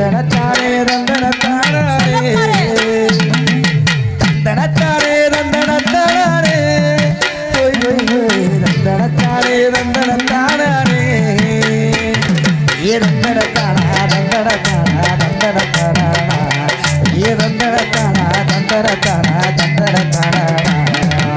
தந்தனத்தாரே தந்தனத்தாரே தந்தனத்தாரே தந்தனத்தாரே ஓய் ஓய் தந்தனத்தானே தந்தனத்தானே. ஏ தந்தனத்தானா தந்தனத்தானா தந்தனத்தானா. ஏ தந்தனத்தானா தந்தனத்தானா.